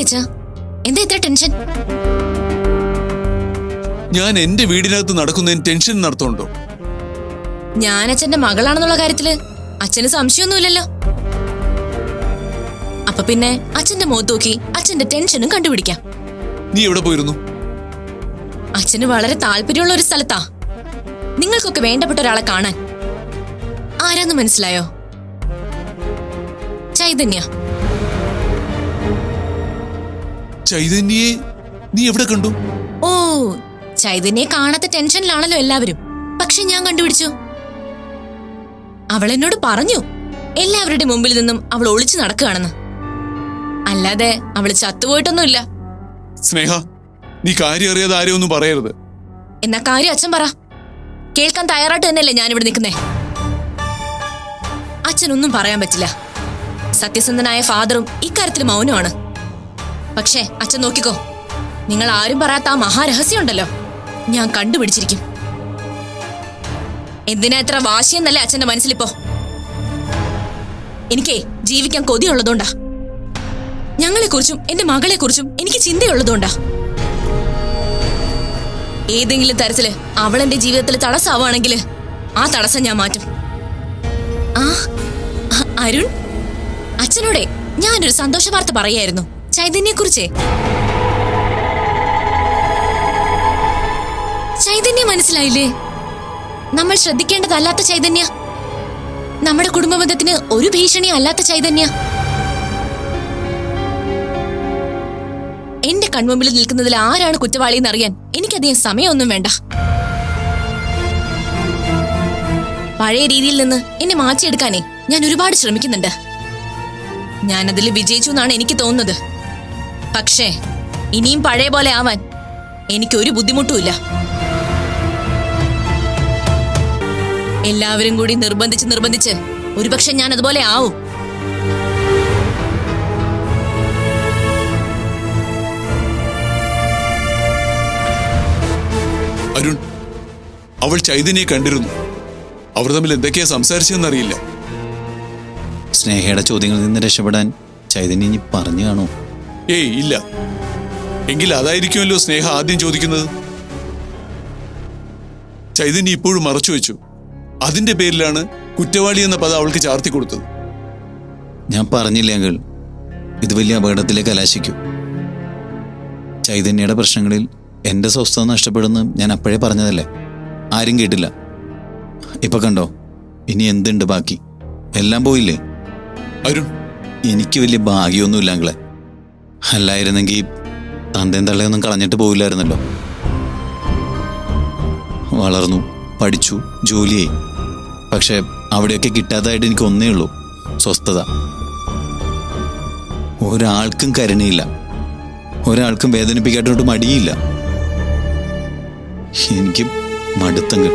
അച്ഛാ എന്താ ഇത്ര ടെൻഷൻ ഞാൻ എന്റെ വീടിനകത്ത് നടക്കുന്നതിന് ടെൻഷൻ നടത്തുന്നുണ്ടോ? ഞാൻ അച്ഛന്റെ മകളാണെന്നുള്ള കാര്യത്തിൽ അച്ഛന് സംശയമൊന്നുമില്ലല്ലോ. അപ്പൊ പിന്നെ അച്ഛന്റെ മുഖത്ത് നോക്കി അച്ഛന്റെ ടെൻഷനും കണ്ടുപിടിക്കാം. നീ എവിടെ പോയിരുന്നു? അച്ഛന് വളരെ താല്പര്യമുള്ള ഒരു സ്ഥലത്താ. നിങ്ങൾക്കൊക്കെ വേണ്ടപ്പെട്ട ഒരാളെ കാണാൻ. ആരാന്ന് മനസ്സിലായോ? ചൈതന്യ. ചൈതന്യയെ നീ എവിടെ കണ്ടു? ഓ ചൈതന്യെ കാണാത്ത ടെൻഷനിലാണല്ലോ എല്ലാവരും. പക്ഷെ ഞാൻ കണ്ടുപിടിച്ചു. അവൾ എന്നോട് പറഞ്ഞു എല്ലാവരുടെ മുമ്പിൽ നിന്നും അവൾ ഒളിച്ചു നടക്കുകയാണെന്ന്. അല്ലാതെ അവൾ ചത്തുപോയിട്ടൊന്നുമില്ല. സ്നേഹ നീ കാര്യം അറിയാതെ ആരെയും ഒന്നും പറയരുത്. എന്നാ കാര്യം അച്ഛൻ പറ. കേൾക്കാൻ തയ്യാറായിട്ട് തന്നെയല്ലേ ഞാനിവിടെ നിൽക്കുന്നേ? അച്ഛനൊന്നും പറയാൻ പറ്റില്ല. സത്യസന്ധനായ ഫാദറും ഇക്കാര്യത്തിൽ മൗനമാണ്. പക്ഷേ അച്ഛൻ നോക്കിക്കോ. നിങ്ങൾ ആരും പറയാത്ത ആ മഹാരഹസ്യം ഉണ്ടല്ലോ ഞാൻ കണ്ടുപിടിച്ചിരിക്കും. എന്തിനാ ഇത്ര വാശിയെന്നല്ലേ അച്ഛന്റെ മനസ്സിലിപ്പോ? എനിക്കേ ജീവിക്കാൻ കൊതിയുള്ളതുകൊണ്ടാ. ഞങ്ങളെക്കുറിച്ചും എന്റെ മകളെക്കുറിച്ചും എനിക്ക് ചിന്തയുള്ളതുകൊണ്ടാ. ഏതെങ്കിലും തരത്തിൽ അവൾ എന്റെ ജീവിതത്തിൽ തടസ്സമാവാണെങ്കിൽ ആ തടസ്സം ഞാൻ മാറ്റും. ആ അരുൺ? അച്ഛനോടെ ഞാനൊരു സന്തോഷ വാർത്ത പറയായിരുന്നു. ചൈതന്യെ കുറിച്ച് ചൈതന്യ മനസ്സിലായില്ലേ? നമ്മൾ ശ്രദ്ധിക്കേണ്ടതല്ലാത്ത ചൈതന്യ. നമ്മുടെ കുടുംബബന്ധത്തിന് ഒരു ഭീഷണി അല്ലാത്ത ചൈതന്യ. എന്റെ കൺമുമ്പിൽ നിൽക്കുന്നതിൽ ആരാണ് കുറ്റവാളി എന്നറിയാൻ എനിക്കധികം സമയമൊന്നും വേണ്ട. പഴയ രീതിയിൽ നിന്ന് എന്നെ മാറ്റിയെടുക്കാനേ ഞാൻ ഒരുപാട് ശ്രമിക്കുന്നുണ്ട്. ഞാനതിൽ വിജയിച്ചു എന്നാണ് എനിക്ക് തോന്നുന്നത്. പക്ഷേ ഇനിയും പഴയ പോലെ ആവാൻ എനിക്കൊരു ബുദ്ധിമുട്ടുമില്ല. എല്ലാവരും കൂടി നിർബന്ധിച്ച് നിർബന്ധിച്ച് ഒരുപക്ഷെ ഞാൻ അതുപോലെ ആവും. അരുൺ അവൾ ചൈതന്യെ കണ്ടിരുന്നു. അവർ തമ്മിൽ എന്തൊക്കെയാ സംസാരിച്ചെന്നറിയില്ല സ്നേഹയുടെ ചോദ്യങ്ങളിൽ നിന്ന് രക്ഷപ്പെടാൻ ചൈതന്യ ഇനി പറഞ്ഞു കാണൂ ഏയ് ഇല്ല. എങ്കിൽ അതായിരിക്കുമല്ലോ സ്നേഹ ആദ്യം ചോദിക്കുന്നത്. ചൈതന്യ ഇപ്പോഴും മറച്ചു വെച്ചു. അതിന്റെ പേരിലാണ് കുറ്റവാളി എന്ന പദം അവൾക്ക് ചാർത്തി കൊടുത്തത്. ഞാൻ പറഞ്ഞില്ല അങ്കിൾ ഇത് വലിയ അപകടത്തിലേക്ക് കലാശിക്കും. ചൈതന്യയുടെ പ്രശ്നങ്ങളിൽ എന്റെ സ്വസ്ഥത നഷ്ടപ്പെടുന്നു ഞാൻ അപ്പോഴേ പറഞ്ഞതല്ലേ? ആരും കേട്ടില്ല. ഇപ്പൊ കണ്ടോ ഇനി എന്തുണ്ട് ബാക്കി? എല്ലാം പോയില്ലേ? അരുൺ എനിക്ക് വലിയ ഭാഗ്യമൊന്നുമില്ല അങ്കിളെ. അല്ലായിരുന്നെങ്കിൽ തന്തയും തള്ളയൊന്നും കളഞ്ഞിട്ട് പോയില്ലായിരുന്നല്ലോ വളർന്നു പഠിച്ചു ജോലിയായി. പക്ഷെ അവിടെയൊക്കെ കിട്ടാത്തതായിട്ട് എനിക്ക് ഒന്നേ ഉള്ളൂ സ്വസ്ഥത. ഒരാൾക്കും കരുണയില്ല. ഒരാൾക്കും വേദനിപ്പിക്കാട്ടോട്ട് മടിയില്ല. എനിക്ക് മടുത്തങ്ങൾ.